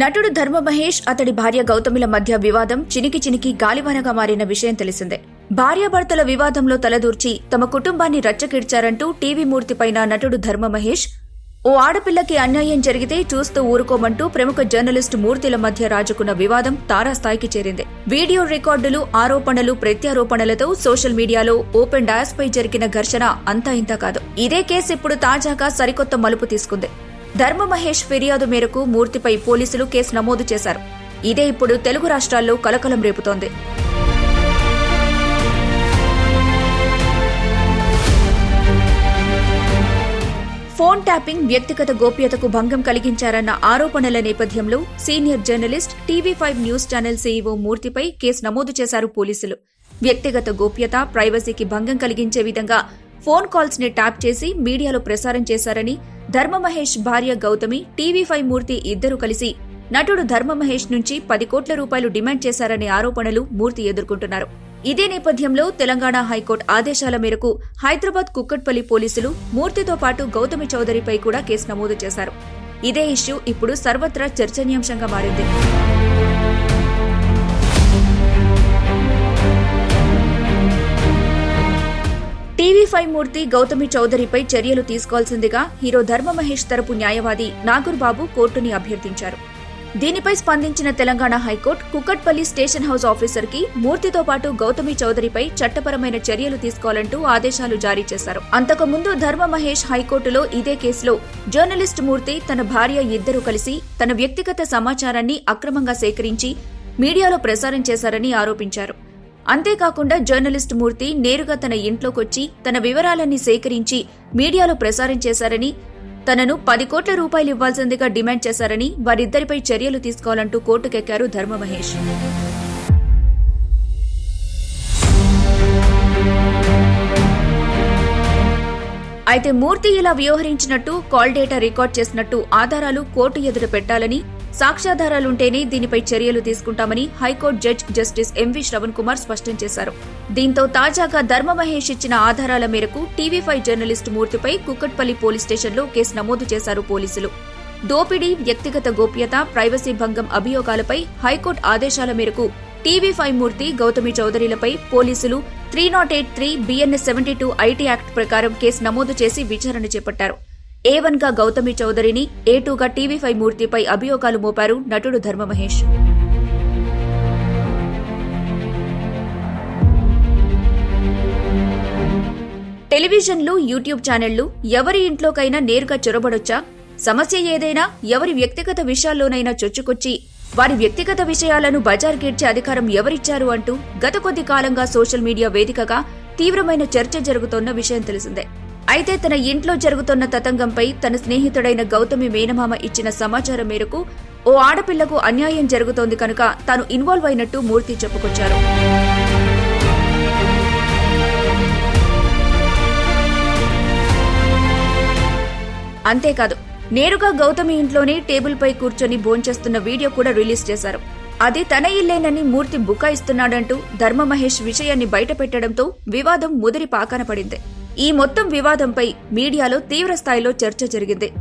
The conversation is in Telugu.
నటుడు ధర్మ మహేష్ అతడి భార్య గౌతమిల మధ్య వివాదం చినికి చినికి గాలివానగా మారిన విషయం తెలిసిందే. భార్యాభర్తల వివాదంలో తలదూర్చి తమ కుటుంబాన్ని రచ్చకిడ్చారంటూ టీవీ మూర్తిపైన నటుడు ధర్మ మహేష్ ఓ ఆడపిల్లకి అన్యాయం జరిగితే చూస్తూ ఊరుకోమంటూ ప్రముఖ జర్నలిస్టు మూర్తిల మధ్య రాజుకున్న వివాదం తారాస్థాయికి చేరింది. వీడియో రికార్డులు ఆరోపణలు ప్రత్యారోపణలతో సోషల్ మీడియాలో ఓపెన్ డయాస్ పై జరిగిన ఘర్షణ అంతా ఇంతా కాదు. ఇదే కేసు ఇప్పుడు తాజాగా సరికొత్త మలుపు తీసుకుంది. ధర్మ మహేష్ ఫిర్యాదు మేరకు మూర్తిపై పోలీసులు కేసు నమోదు చేశారు. ఇదే ఇప్పుడు తెలుగు రాష్ట్రాల్లో కలకలం రేపుతోంది. ఫోన్ ట్యాపింగ్ వ్యక్తిగత గోప్యతకు భంగం కలిగించారన్న ఆరోపణల నేపథ్యంలో senior journalist TV five news channel CEO మూర్తిపై కేసు నమోదు చేశారు పోలీసులు. వ్యక్తిగత గోప్యత ప్రైవసీకి భంగం కలిగించే విధంగా ఫోన్ కాల్స్ని ట్యాప్ చేసి మీడియాలో ప్రసారం చేశారని ధర్మమహేష్ భార్య గౌతమి టీవీ ఫైవ్ మూర్తి ఇద్దరు కలిసి నటుడు ధర్మ మహేష్ నుంచి పది కోట్ల రూపాయలు డిమాండ్ చేశారనే ఆరోపణలు మూర్తి ఎదుర్కొంటున్నారు. ఇదే నేపథ్యంలో తెలంగాణ హైకోర్టు ఆదేశాల మేరకు హైదరాబాద్ కుక్కట్పల్లి పోలీసులు మూర్తితో పాటు గౌతమి చౌదరిపై కూడా కేసు నమోదు చేశారు. ఇదే ఇష్యూ ఇప్పుడు సర్వత్రా చర్చనీయాంశంగా మారింది. మూర్తి గౌతమి చౌదరిపై చర్యలు తీసుకోవాల్సిందిగా హీరో ధర్మ మహేష్ తరపు న్యాయవాది నాగూర్ బాబు కోర్టుని అభ్యర్థించారు. దీనిపై స్పందించిన Telangana high court Kukatpally station house ఆఫీసర్కి మూర్తితో పాటు గౌతమి చౌదరిపై చట్టపరమైన చర్యలు తీసుకోవాలంటూ ఆదేశాలు జారీ చేశారు. అంతకుముందు ధర్మ మహేష్ హైకోర్టులో ఇదే కేసులో జర్నలిస్ట్ మూర్తి తన భార్య ఇద్దరు కలిసి తన వ్యక్తిగత సమాచారాన్ని అక్రమంగా సేకరించి మీడియాలో ప్రసారం చేశారని ఆరోపించారు. అంతేకాకుండా జర్నలిస్ట్ మూర్తి నేరుగా తన ఇంట్లోకొచ్చి తన వివరాలన్నీ సేకరించి మీడియాలో ప్రసారం చేశారని తనను పది కోట్ల రూపాయలు ఇవ్వాల్సిందిగా డిమాండ్ చేశారని వారిద్దరిపై చర్యలు తీసుకోవాలంటూ కోర్టుకెక్కారు ధర్మ మహేష్ అయితే మూర్తి ఇలా వ్యవహరించినట్టు కాల్ డేటా రికార్డ్ చేసినట్టు ఆధారాలు కోర్టు ఎదుట పెట్టాలని సాక్ష్యాధారాలుంటేనే దీనిపై చర్యలు తీసుకుంటామని high court judge justice MV Sravan Kumar స్పష్టం చేశారు. దీంతో తాజాగా ధర్మ మహేష్ ఇచ్చిన ఆధారాల మేరకు టీవీ ఫైవ్ జర్నలిస్టు మూర్తిపై కుక్కట్పల్లి పోలీస్ స్టేషన్లో కేసు నమోదు చేశారు పోలీసులు. దోపిడీ వ్యక్తిగత గోప్యత ప్రైవసీ భంగం అభియోగాలపై హైకోర్టు ఆదేశాల మేరకు టీవీ ఫైవ్ మూర్తి గౌతమి చౌదరిలపై పోలీసులు three not eight three BNS seventy two IT act ప్రకారం కేసు నమోదు చేసి విచారణ చేపట్టారు. ఏ వన్గా గౌతమి చౌదరిని ఏ టూగా టీవీ ఫైవ్ మూర్తిపై అభియోగాలు మోపారు నటుడు ధర్మ మహేష్ టెలివిజన్లు యూట్యూబ్ ఛానళ్ళు ఎవరి ఇంట్లోకైనా నేరుగా చొరబడొచ్చా? సమస్య ఏదైనా ఎవరి వ్యక్తిగత విషయాల్లోనైనా చొచ్చుకొచ్చి వారి వ్యక్తిగత విషయాలను బజార్కేడ్చే అధికారం ఎవరిచ్చారు అంటూ గత కొద్ది కాలంగా సోషల్ మీడియా వేదికగా తీవ్రమైన చర్చ జరుగుతోన్న విషయం తెలిసిందే. అయితే తన ఇంట్లో జరుగుతున్న తతంగంపై తన స్నేహితుడైన గౌతమి మేనమామ ఇచ్చిన సమాచారం మేరకు ఓ ఆడపిల్లకు అన్యాయం జరుగుతోంది కనుక తాను ఇన్వాల్వ్ అయినట్టు మూర్తి చెప్పుకొచ్చారు. అంతేకాదు నేరుగా గౌతమి ఇంట్లోనే టేబుల్పై కూర్చొని భోంచేస్తున్న వీడియో కూడా రిలీజ్ చేశారు. అది తన ఇల్లేనని మూర్తి బుకాయిస్తున్నాడంటూ ధర్మ మహేష్ విషయాన్ని బయటపెట్టడంతో వివాదం ముదిరి పాకన పడింది. ఈ మొత్తం వివాదంపై మీడియాలో తీవ్ర స్థాయిలో చర్చ జరిగింది.